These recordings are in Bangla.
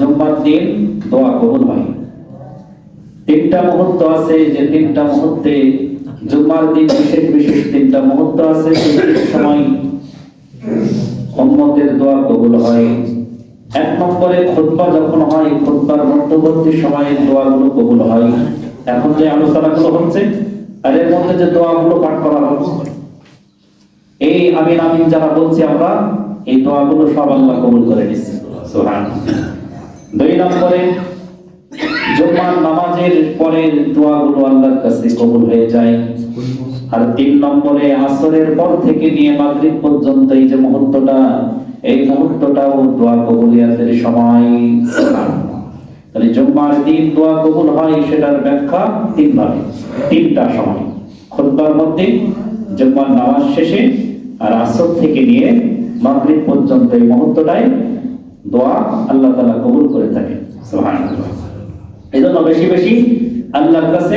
জুম্মার দিন দোয়া কবুল হয়। তিনটা মুহূর্ত আছে যে তিনটা মুহূর্তে জুম্মার দিন বিশেষ বিশেষ তিনটা মুহূর্ত আছে সময় উম্মতের দোয়া কবুল হয়। এক নম্বরে যখন হয় মধ্যবর্তী সময়ে দোয়াগুলো কবুল হয়। এখন যে আলোচনাগুলো হচ্ছে, আর এর মধ্যে যে দোয়াগুলো পাঠ করা হচ্ছে, এই আমিন আমিন যারা বলছি আমরা, এই দোয়াগুলো সব আল্লাহ কবুল করে নিচ্ছে দুই নম্বরে, জুম্মার নামাজের পরের দোয়াগুলো আল্লাহর কাছে কবুল হয়ে যায়। আর তিন নম্বরে, আসরের পর থেকে নিয়ে মাগরিব পর্যন্ত এই যে মুহূর্তটা, এই মুহূর্তটাও দোয়া কবুলিয়াতের সময়। তাহলে জুম্মার দিন দোয়া কবুল হয় সেটার ব্যাখ্যা তিন ভাবে তিনটা সময়। খুতবার মধ্যে জুম্মার নামাজ শেষে আর আসর থেকে নিয়ে মাগরিব পর্যন্ত এই মুহূর্তটাই দোয়া আল্লাহ তাআলা কবুল করে থাকে। এই জন্য বেশি বেশি আল্লাহর কাছে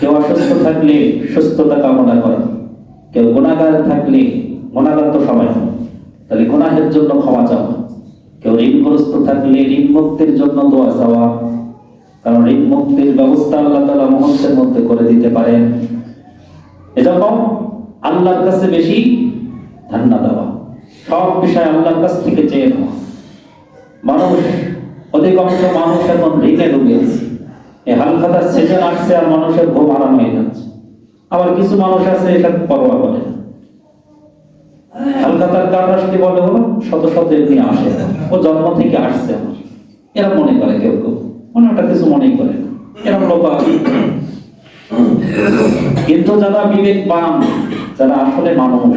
কেউ অসুস্থ থাকলে সুস্থতা কামনা করা। কেউ গুণাগার থাকলে গুণাগার তো সবাই তাহলে গুনাহের জন্য ক্ষমা চাওয়া। কেউ ঋণগ্রস্ত থাকলে ঋণ মুক্তির জন্য দোয়া চাওয়া। কারণ ঋণ মুক্তির ব্যবস্থা আল্লাহ তালা মুহূর্তের মধ্যে করে দিতে পারেন। এজন্য আল্লাহর কাছে বেশি ধান্না দেওয়া। সব বিষয় আল্লাহর কাছ থেকে চেয়ে নেওয়া। মানুষ অধিকাংশ মানুষ এখন ঋণে ডুবে আছে। এই হালখাতার সিজন আসছে আর মানুষের ঘুম আরাম হয়ে যাচ্ছে। আবার কিছু মানুষ আছে এটা পরোয়া করে। হালখাতার কার আসলে বলে হলো শত শত এমনি আসে। ও জন্ম থেকে আসছে আমার। এরা মনে করে কেউ কেউ। মনে ওটা কিছু মনে করে এরকম লোক। কিন্তু যারা বিবেক পান যারা আসলে মানুষ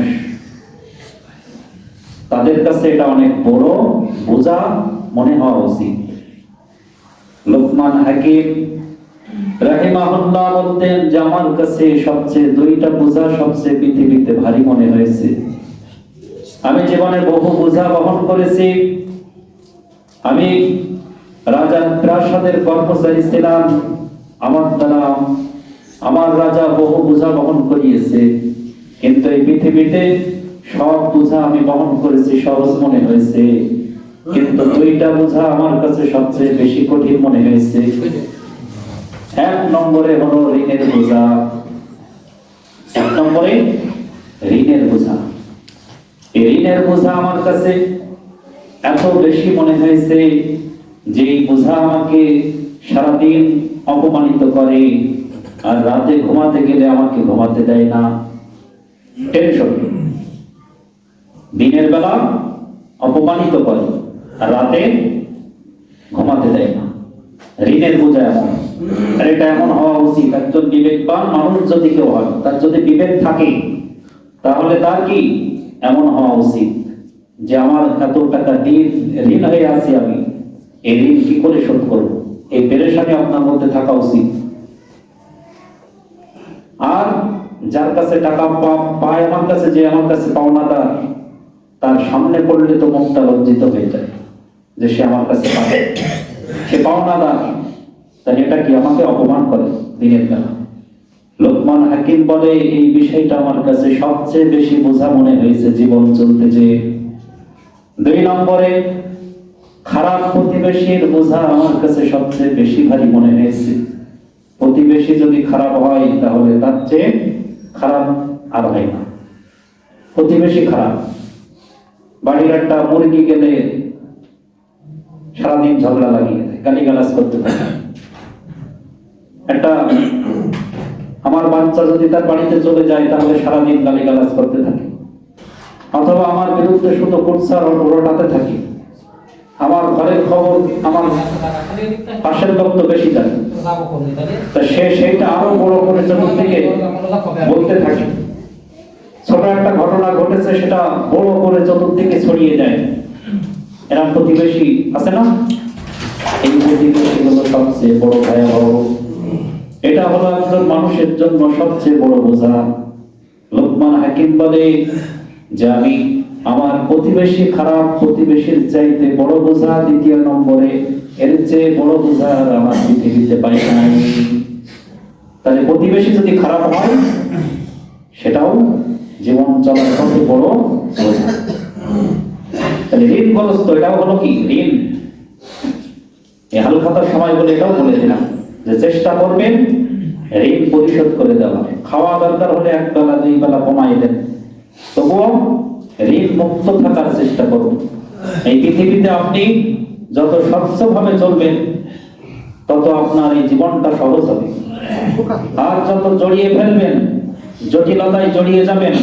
তাদের কাছে এটা অনেক বড় বোঝা মনে হওয়া উচিত। লোকমান হাকিম রাহিমাহুল্লাহ বলতেন যে, আমার কাছে সবচেয়ে দুইটা বোঝা সবচেয়ে পৃথিবীতে ভারী মনে হয়েছে। আমি জীবনে বহু বোঝা বহন করেছি। আমি রাজা প্রাসাদের কর্মচারী ছিলাম। আমার দ্বারা আমার রাজা বহু বোঝা বহন করিয়েছে। কিন্তু এই পৃথিবীতে সব বোঝা আমি বহন করেছি, সহজ মনে হয়েছে। কিন্তু দুইটা বোঝা আমার কাছে সবচেয়ে বেশি কঠিন মনে হয়েছে। এক নম্বরে হলো ঋণের বোঝা। এক নম্বরে ঋণের বোঝা। ঋণের বোঝা আমার কাছে এত বেশি মনে হয়েছে যে বোঝা আমাকে সারাদিন অপমানিত করে আর রাতে ঘুমাতে গেলে আমাকে ঘুমাতে দেয় না। টেনশন দিনের বেলা অপমানিত করে, আর রাতে ঘুমাতে দেয় না। ঋণের বোঝা এমন আর এটা এমন হওয়া উচিত, একজন বিবেকবান মানুষ যদি কেউ হয়, তার যদি বিবেক থাকে, তাহলে তার কি এমন হওয়া উচিত যে আমার এত টাকা ঋণ ঋণ হয়ে আছি আমি, এই ঋণ কি করে শোধ করব? এই পেরেশানি আপনার মধ্যে থাকা উচিত। আর যার কাছে টাকা পায়, আমার কাছে যে আমার কাছে পাওনাদার তার সামনে পড়লে তো মুখটা লজ্জিত হয়ে যায় যে সে আমার কাছে পায় সে পাওনাদার। তাই এটা কি আমাকে অপমান করে দিনের বেলা? লোকমান হাকিম বলে, এই বিষয়টা আমার কাছে সবচেয়ে বেশি বোঝা মনে হয়েছে জীবন চলতে যে দুই নম্বরে, খারাপ প্রতিবেশীর বোঝা আমার কাছে সবচেয়ে বেশি ভারী মনে হয়েছে। প্রতিবেশী যদি খারাপ হয়, তাহলে তার চেয়ে খারাপ আর হয় না। প্রতিবেশী খারাপ। বাড়ির একটা মুরগি গেলে সারাদিন ঝগড়া লাগিয়ে দেয়, গালিগালাজ করতে থাকে। একটা আমার বাচ্চা যদি তার বাড়িতে চলে যায়, তাহলে সারাদিন গালিগালাজ করতে থাকে। অথবা আমার বিরুদ্ধে শুধু কুৎসার রটাতে থাকে। আমার ঘরের খবর আমার পাশের লোক তো বেশি জানে। সে সেইটা আরও বড় করে চতুর্দিকে বলতে থাকে। ছোট একটা ঘটনা ঘটেছে, সেটা বড় করে চতুর্দিকে ছড়িয়ে যায়। এরা প্রতিবেশী আছে না? এই প্রতিবেশী হলো সবচেয়ে বড় ভয়াবহ। এটা হলো একজন মানুষের জন্য সবচেয়ে বড় বোঝা। লোকমান হাকিম বলে যে, আমি আমার প্রতিবেশী খারাপ, প্রতিবেশীর চাইতে বড় বোঝা দ্বিতীয় নম্বরে। এর চেয়ে বড় বোঝা আমার পৃথিবীতে পাই নাই। তাহলে প্রতিবেশী যদি খারাপ হয়, সেটাও জীবন চলার পথে বড় তাহলে ঋণগ্রস্ত এটাও হলো কি? ঋণ। এই হালখাতার সময় বলে এটাও বলে দিলাম যে চেষ্টা করবেন ঋণ পরিশোধ করে দেওয়া। খাওয়া দরকার হলে এক বেলা, দুই বেলা কমাই দেন। তবুও ঋণ মুক্ত থাকার চেষ্টা করুন। এই পৃথিবীতে আপনি যত স্বচ্ছভাবে চলবেন, তত আপনার এই জীবনটা সহজ হবে। আর যত জড়িয়ে ফেলবেন জটিলতায় জড়িয়ে যাবেন,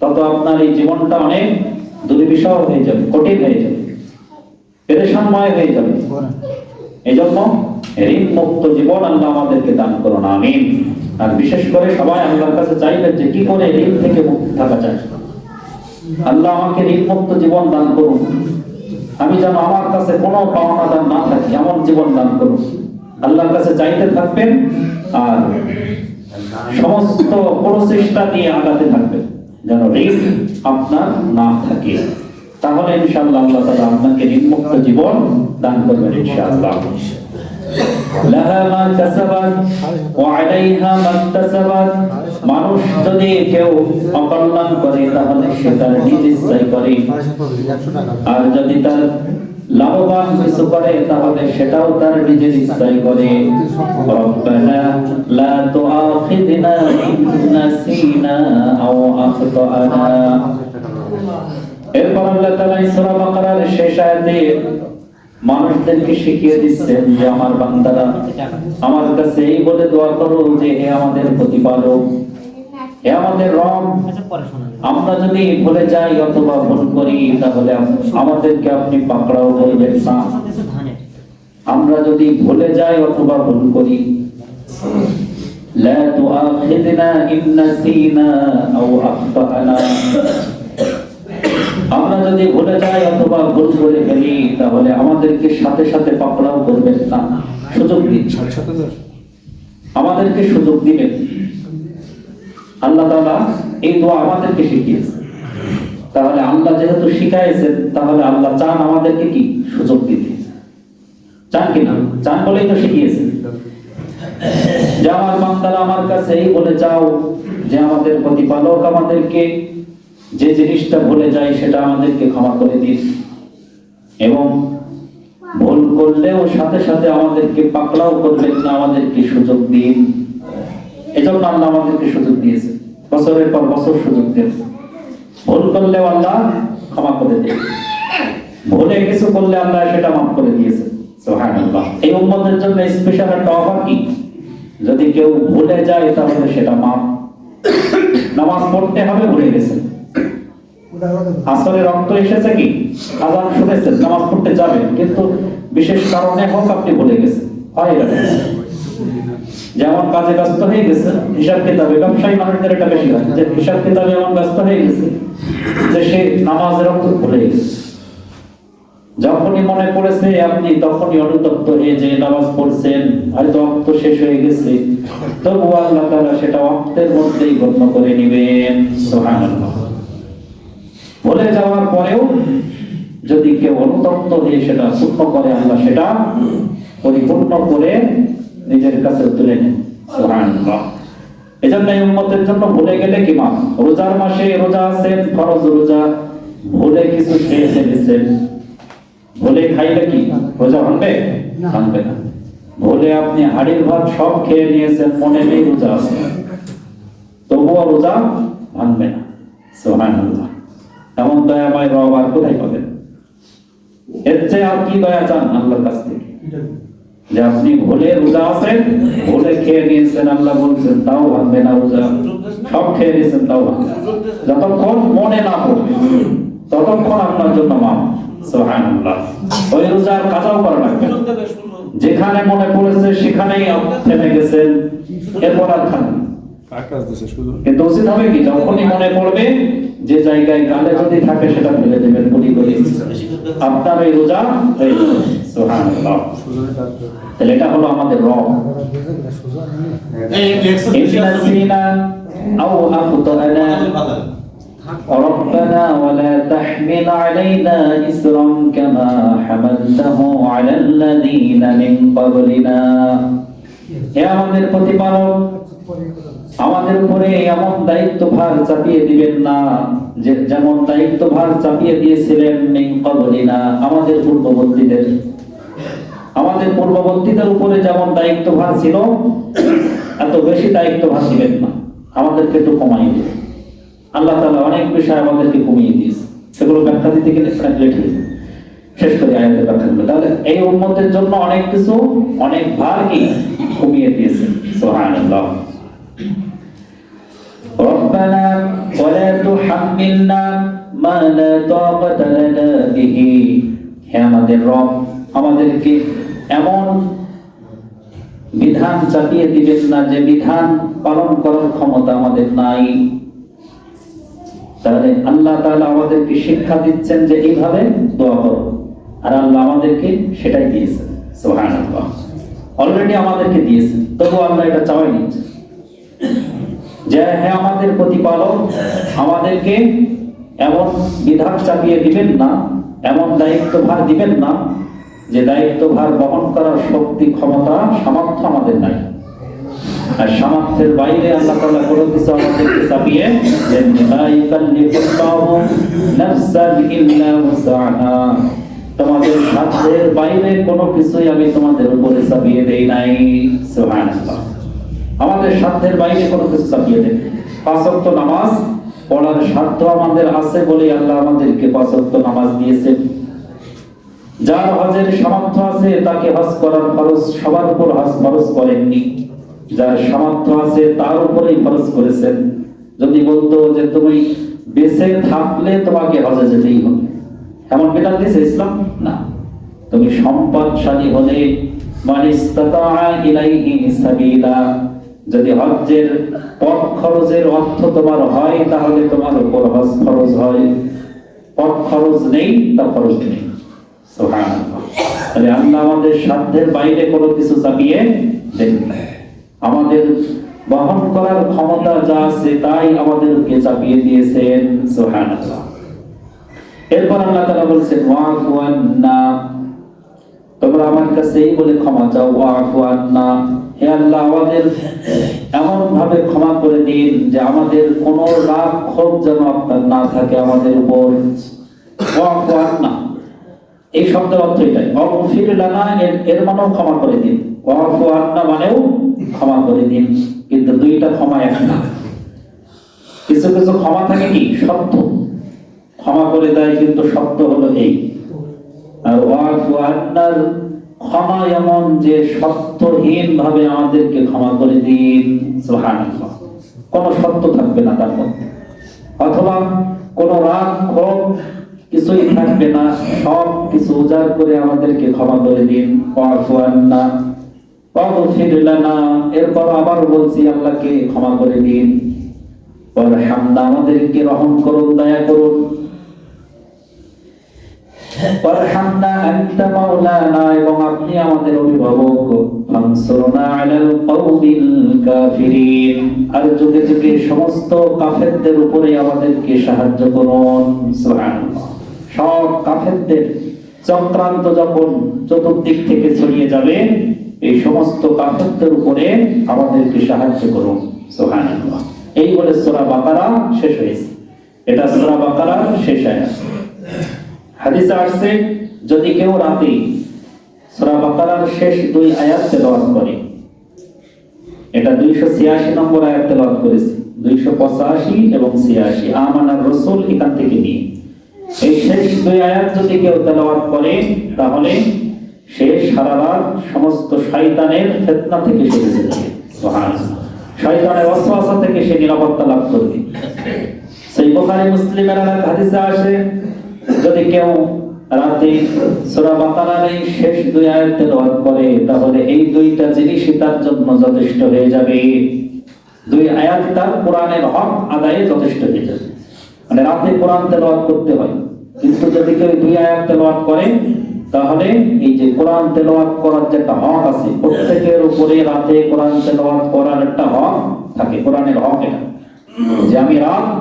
তত আপনার এই জীবনটা অনেক দুর্বিষহ হয়ে যাবে, কঠিন হয়ে যাবে, পেরেশানময় হয়ে যাবে। এই জন্য ঋণ মুক্ত জীবন আল্লাহ আমাদেরকে দান করুন, আমিন। আর বিশেষ করে সবাই আল্লাহর কাছে চাইবেন যে কি করে ঋণ থেকে মুক্ত থাকা যায়। আল্লাহ আমাকে ঋণ মুক্ত জীবন দান করুন। আমি যেন আমার কাছে কোনো পাওনা দান না থাকি, এমন জীবন দান করুন। আল্লাহর কাছে চাইতে থাকবেন আর সমস্ত প্রচেষ্টা দিয়ে আগাতে থাকবেন যেন ঋণ আপনার না থাকে। তাহলে ইনশাআল্লাহ আল্লাহ তাআলা আপনাকে ঋণ মুক্ত জীবন দান করবেন ইনশাআল্লাহ। লাহা মা কাসাবাত ওয়া আলাইহা মা ইকতাসাবাত। মানুষ যদি কেউ অকল্যাণ করে, তাহলে সে তার করে। আর যদি তার লাভবান কিছু করে তাহলে সেটাও তার নিজের ইচ্ছায় করে। রব্বানা লা আও আখতানা। এরপর আল্লাহ তাআলা শেষ আয়াতে মানুষদেরকে শিখিয়ে দিচ্ছেন যে, আমার বান্দারা, আমার কাছে এই বলে দোয়া করো যে, হে আমাদের প্রতিপালক হে আমাদের রব আমরা যদি ভুলে যাই অথবা ভুল করি তাহলে আপ- আমাদেরকে আপনি পাকড়াও করবেন না আমরা যদি ভুলে যাই অথবা ভুল করি لا تؤاخذنا إن نسينا أو أخطأنا আমরা যদি ভুলে যাই অথবা ভুল করে ফেলি তাহলে আমাদেরকে সাথে সাথে পাকড়াও করবেন না সুযোগ দিন আমাদেরকে সুযোগ দিবেন আল্লাহ তাআলা এই দোয়া আমাদেরকে শিখিয়েছে। তাহলে আল্লাহ যেহেতু শিখাইছেন তাহলে আল্লাহ চান আমাদেরকে কি? সুযোগ দিতে। চান কি না? চান বলেই তো শিখিয়েছেন। যে আমার কাছে এই বলে, যাও, যে আমাদের প্রতিপালক আমাদেরকে যে জিনিসটা ভুলে যায় সেটা আমাদেরকে ক্ষমা করে দিন। এবং ভুল করলেও সাথে সাথে আমাদেরকে পাকড়াও করবেন না, আমাদেরকে সুযোগ দিন। এজন্য আল্লাহ আমাদেরকে সুযোগ দিয়েছে বছরের পর বছর সুযোগ দেন। ভুল করলেও আল্লাহ ক্ষমা করে দেন। ভুলে কিছু করলে আল্লাহ সেটা মাফ করে দিয়েছে এই উম্মতের জন্য স্পেশাল একটা অফার কি? যদি কেউ ভুলে যায়, তাহলে সেটা মাফ। নামাজ পড়তে হবে, ভুলে গেছে। আসলে রক্ত এসেছে কি? আজান শুনেছেন, নামাজ পড়তে যাবেন। কিন্তু বিশেষ কারণে হোক, আপনি ভুলে গেছেন। হয় এটা যেমন কাজে ব্যস্ত হয়ে গেছে, হিসাব কিতাবে ব্যবসায়ী মানুষদের এটা বেশি হয় যে হিসাব কিতাবে এমন ব্যস্ত হয়ে গেছে যে সে নামাজের অর্থ ভুলে গেছে। যখনই মনে পড়েছে, আপনি তখনই অনুতপ্ত হয়ে যে নামাজ পড়ছেন, হয়তো অক্ত শেষ হয়ে গেছে। তবু আল্লাহ তাআলা সেটা অক্তের মধ্যেই গণ্য করে নেবেন। ভুলে যাওয়ার পরেও যদি কেউ অনুতপ্ত হয়ে সেটা পূর্ণ করে, আল্লাহ সেটা পরিপূর্ণ করে নিজের কাছে তুলে নেন। এজন্য উম্মতের জন্য ভুলে গেলে কি মা রোজার মাসে রোজা আছেন ফরজ রোজা। ভুলে কিছু খেয়ে ফেলেছেন ভুলে খাইলে কি? রোজা ভাঙবে? ভাঙবে না। ভুলে আপনি হাড়ির ভাত সব খেয়ে নিয়েছেন মনে নেই রোজা আছে। তবুও রোজা ভাঙবে না। সুবহানাল্লাহ। এমন দয়াময় রব আর কোথায় পাবেন? এর চেয়ে আর কি দয়া চান আল্লাহর কাছ থেকে? যে আপনি ভুলে রোজা আছেন, ভুলে খেয়ে নিয়েছেন, আল্লাহ বলছেন, তাও ভাঙবে না রোজা। সব খেয়ে নিয়েছেন, তাও ভাঙবে যতক্ষণ মনে না পড়বে, ততক্ষণ আপনার জন্য মা সোহানুল্লাহ ওই রোজার কাজাও করা লাগবে। যেখানে মনে পড়েছে, সেখানেই থেমে গেছেন। এরপর আর খান আকাশ দেশে শুধু কিন্তু উচিত হবে কি যখনই মনে পড়বে যে জায়গায় গালে যদি থাকে সেটা ফেলে দেবেন গুলি করে আপনার এই রোজা হয়ে যাবে সুবহানাল্লাহ সুজনের কাজ করে। তাহলে এটা হলো আমাদের রব إن نسينا أو أخطأنا ربنا ولا تحمل علينا إسرا كما حملته على الذين من قبلنا হে আমাদের প্রতিপালক, আমাদের উপরে এমন দায়িত্ব ভার চাপিয়ে দিবেন না যে যেমন দায়িত্ব ভার চাপিয়ে দিয়েছিলেন মিন ক্বাবলিনা আমাদের পূর্ববর্তীদের। আমাদের পূর্ববর্তীদের উপরে যেমন দায়িত্বভার ছিল, এত বেশি দায়িত্বভার দিবেন না। আমাদেরকে একটু কমাই দিবেন আল্লাহ তাআলা অনেক বিষয় আমাদেরকে কমিয়ে দিয়েছে। সেগুলো ব্যাখ্যা দিতে গেলে অনেক লেট হয়ে। শেষ করি আয়াতের ব্যাখ্যা তাহলে এই উন্মতের জন্য অনেক কিছু, অনেক ভার কি কমিয়ে দিয়েছে সুবহানাল্লাহ ربنا ولا تحملنا ما لا طاقة لنا به হে আমাদের রব আমাদেরকে এমন বিধান চাপিয়ে দিবেন না যে বিধান পালন করার ক্ষমতা আমাদের নাই তাহলে আল্লাহ তাআলা আমাদেরকে শিক্ষা দিচ্ছেন যে এইভাবে দোয়া করো আর আল্লাহ আমাদেরকে সেটাই দিয়েছেন সুবহানাল্লাহ অলরেডি আমাদেরকে দিয়েছেন তবু আল্লাহ এটা চাওয়াই নিচ্ছে যে হ্যাঁ আমাদের প্রতিপালক, আমাদেরকে এমন বিধান চাপিয়ে দিবেন না, এমন দায়িত্বভার দিবেন না, যে দায়িত্বভার বহন করার শক্তি, ক্ষমতা, সামর্থ্য আমাদের নাই আর সামর্থ্যের বাইরে আল্লাহ তাআলা কোনো কিছু আমাদেরকে চাপিয়ে দেননি। লা ইউকাল্লিফুল্লাহু নাফসান ইল্লা উসআহা। তোমাদের সাধ্যের বাইরে কোনো কিছুই আমি তোমাদের উপরে চাপিয়ে দেই নাই। আমাদের সাধ্যের বাইরে কোনো কিছু চাপিয়ে দেন পাঁচ নামাজ পড়ার সাধ্য আমাদের আছে বলে আল্লাহ আমাদেরকে পাঁচ নামাজ দিয়েছেন। যার হজের সামর্থ্য আছে তাকে হজ করার খরচ সবার উপর হজ খরচ করেননি। যার সামর্থ্য আছে তার উপরেই খরচ করেছেন। যদি বলতো যে তুমি বেঁচে থাকলে তোমাকে হজে যেতেই হবে। এমন বিধান দিয়েছে ইসলাম? না। তুমি সম্পদশালী হলে যদি হজ্জের পথ খরচের অর্থ তোমার হয়, তাহলে তোমার উপর হজ খরচ হয়। পথ খরচ নেই, তা খরচ নেই। তাহলে আল্লাহ আমাদের সাধ্যের বাইরে কোনো কিছু চাপিয়ে দেন আমাদের বহন করার ক্ষমতা যা আছে, তাই আমাদেরকে চাপিয়ে দিয়েছেন। সুবহানাল্লাহ। এরপর আল্লাহ তাআলা বলছেন, ওয়াফু আন্না। তোমরা আমার কাছে এই বলে ক্ষমা চাও, ওয়াফু আন্না। হে আল্লাহ, আমাদের এমন ভাবে ক্ষমা করে দিন যে আমাদের কোনো রাগ, ক্ষোভ যেন আপনার না থাকে আমাদের উপর। ওয়াফু আন্না। এই শব্দের অর্থ এটাই। অগফির লানা। এর মানেও ক্ষমা করে দিন। ওয়াফু আন্না মানেও ক্ষমা করে দিন। কিন্তু দুইটা ক্ষমা এক না। কিছু কিছু ক্ষমা থাকে কি? সত্য। ক্ষমা করে দেয়, কিন্তু সত্য হলো এই। আর ক্ষমা এমন যে সত্যহীন ভাবে আমাদেরকে ক্ষমা করে দিন কোন সত্য থাকবে না তার মধ্যে। অথবা কোন রাগ, ক্ষোভ কিছুই থাকবে না, সব কিছু উজাড় করে আমাদেরকে ক্ষমা করে দিন, ওয়াফু আন্না। এরপর আবার বলছি, আল্লাহকে ক্ষমা করে দিন। আমাদেরকে রহম করুন, দয়া করুন। আমাদেরকে সাহায্য করুন। সব কাফেরদের চক্রান্ত যখন চতুর্দিক থেকে ছড়িয়ে যাবে, এই সমস্ত কাফেরদের উপরে আমাদেরকে সাহায্য করুন। সুবহানাল্লাহ। এই বলে সূরা বাকারা শেষ হয়েছে। এটা সূরা বাকারার শেষ আয়াত। হাদিসে আসছে, যদি কেউ রাতে শেষ দুই আয়াত করে, এটা 286 নম্বর আয়াত তেলাওয়াত করেছি 285 এবং 86 আমানার এখান থেকে নিয়ে। এই শেষ দুই আয়াত যদি কেউ করে, তাহলে সে সারা রাত সমস্ত শয়তানের ফিতনা থেকে সে শয়তানের ওয়াসওয়াসা থেকে সে নিরাপত্তা লাভ করবে। সেই বুখারী মুসলিমের হাদিসে আসে যদি কেউ রাতে সূরা বাকারার এই শেষ দুই আয়াত তেলাওয়াত করে, তাহলে এই দুইটা জিনিসই তার জন্য যথেষ্ট হয়ে যাবে। দুই আয়াত তার কোরআনের হক আদায়ে যথেষ্ট হয়ে যাবে। মানে রাতে কোরআন তেলাওয়াত করতে হয়। কিন্তু যদি কেউ দুই আয়াত তেলাওয়াত করে, তাহলে এই যে কোরআন তেলাওয়াত করার যে একটা হক আছে, প্রত্যেকের উপরে রাতে কোরআন তেলাওয়াত করার একটা হক থাকে। কোরআনের হক এটা। যে আমি রাত,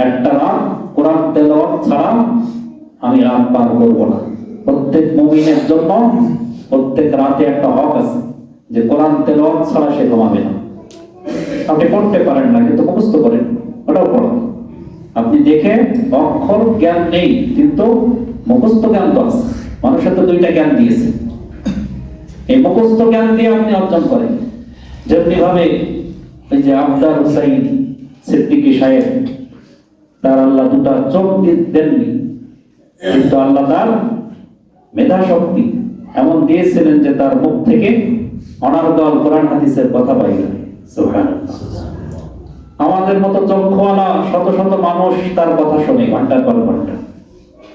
একটা রাত কোরআন তেলাওয়াত ছাড়া আমি রাত পার করব না। প্রত্যেক মুমিনের জন্য প্রত্যেক রাতে একটা হক আছে যে কোরআন তেলাওয়াত ছাড়া সে ঘুমাবে না। আপনি পড়তে পারেন না, কিন্তু মুখস্থ করেন, ওটাও পড়েন। আপনি দেখে অক্ষর জ্ঞান নেই, কিন্তু মুখস্থ জ্ঞান তো আছে। মানুষের তো দুইটা জ্ঞান দিয়েছে। এই মুখস্থ জ্ঞান দিয়ে আপনি অর্জন করেন। যেমনি ভাবে এই যে আবদার হুসাইন সিদ্দিকী সাহেব তার আল্লাহ দুটা চোখ দেননি। কিন্তু আল্লাহ তার মেধা শক্তি। এমন দিয়েছিলেন যে তার মুখ থেকে অনার্গল কোরআন হাদিসের কথা বাইরে আমাদের মতো চক্ষুওয়ালা শত শত মানুষ তার কথা শোনে ঘণ্টার পর ঘণ্টা।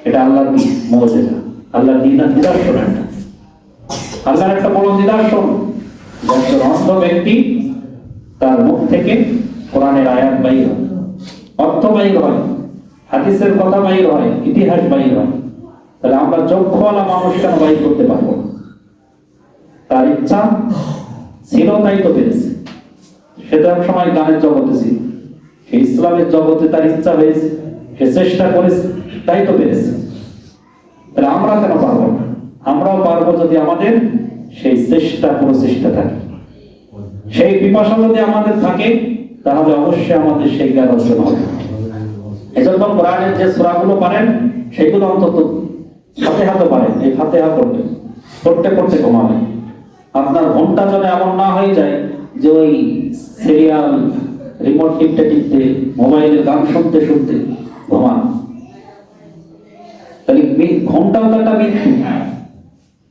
এটা আল্লাহর কি? মজেজা। আল্লাহর দিনা নিদর্শন একটা? আল্লাহর একটা বড় নিদর্শন। যে একজন অন্ধ ব্যক্তি তার মুখ থেকে কোরআনের আয়াত বাইর অর্থ বাইর হয়, হাদিসের কথা বাইর হয়, ইতিহাস বাইর হয়। তাহলে আমরা চক্ষুওয়ালা মানুষ বাইর করতে পারব। তার ইচ্ছা ছিল, তাই তো পেরেছে। সে তো সময় গানের জগতে ছিল। সে ইসলামের জগতে তার ইচ্ছা হয়েছে, সে চেষ্টা করেছে, তাই তো পেরেছে। তাহলে আমরা কেন পারব না? আমরাও পারব যদি আমাদের সেই চেষ্টা প্রচেষ্টা থাকে। সেই পিপাসা যদি আমাদের থাকে তাহলে অবশ্যই আমাদের সেই জ্ঞান অর্জন হবে। এজন্য কোরআনের যে সূরাগুলো পারেন, সেগুলো অন্তত ফাতিহা তো পারেন, এই ফাতিহা পড়তে পড়তে পড়তে ঘুমাবে আপনার ঘণ্টা যেন এমন না হয়ে যায় যে ওই সিরিয়াল রিমোট টিপতে টিপতে মোবাইলের গান শুনতে শুনতে ঘুমান। তাহলে ঘন্টাও তো একটা মৃত্যু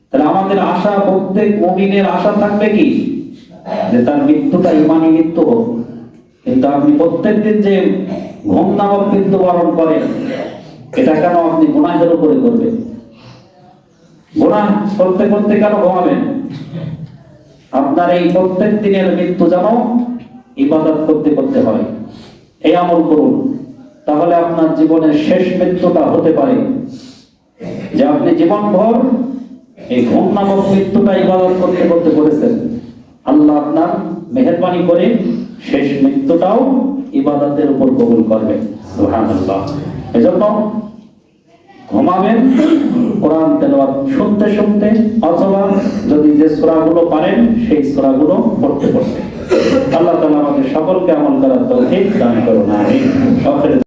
তাহলে আমাদের আশা, প্রত্যেক মুমিনের আশা থাকবে কি? যে তার মৃত্যুটা ইমানি মৃত্যু হোক। কিন্তু আপনি প্রত্যেকদিন যে ঘুম নামক মৃত্যু বরণ করেন, এটা কেন আপনি গুনাহের উপরে করবেন? গুনাহ করতে করতে কেন ঘুমাবেন? আপনার এই প্রত্যেক দিনের মৃত্যু যেন ইবাদত করতে করতে হয়। এই আমল করুন। তাহলে আপনার জীবনের শেষ মৃত্যুটা হতে পারে। যে আপনি জীবনভর এই ঘুম নামক মৃত্যুটা ইবাদত করতে করতে করেছেন। আল্লাহ আপনার মেহরবানি করে শেষ মৃত্যুটাও ইবাদতের উপর কবুল সুবহানাল্লাহ। এজন্য ঘুমাবেন, কোরআন তেলাওয়াত শুনতে শুনতে, অথবা যদি যে সূরাগুলো পারেন, সেই সূরাগুলো পড়তে পড়তে। আল্লাহ তাআলা আমাদের সকলকে আমল করার তৌফিক দান করুন, আমিন।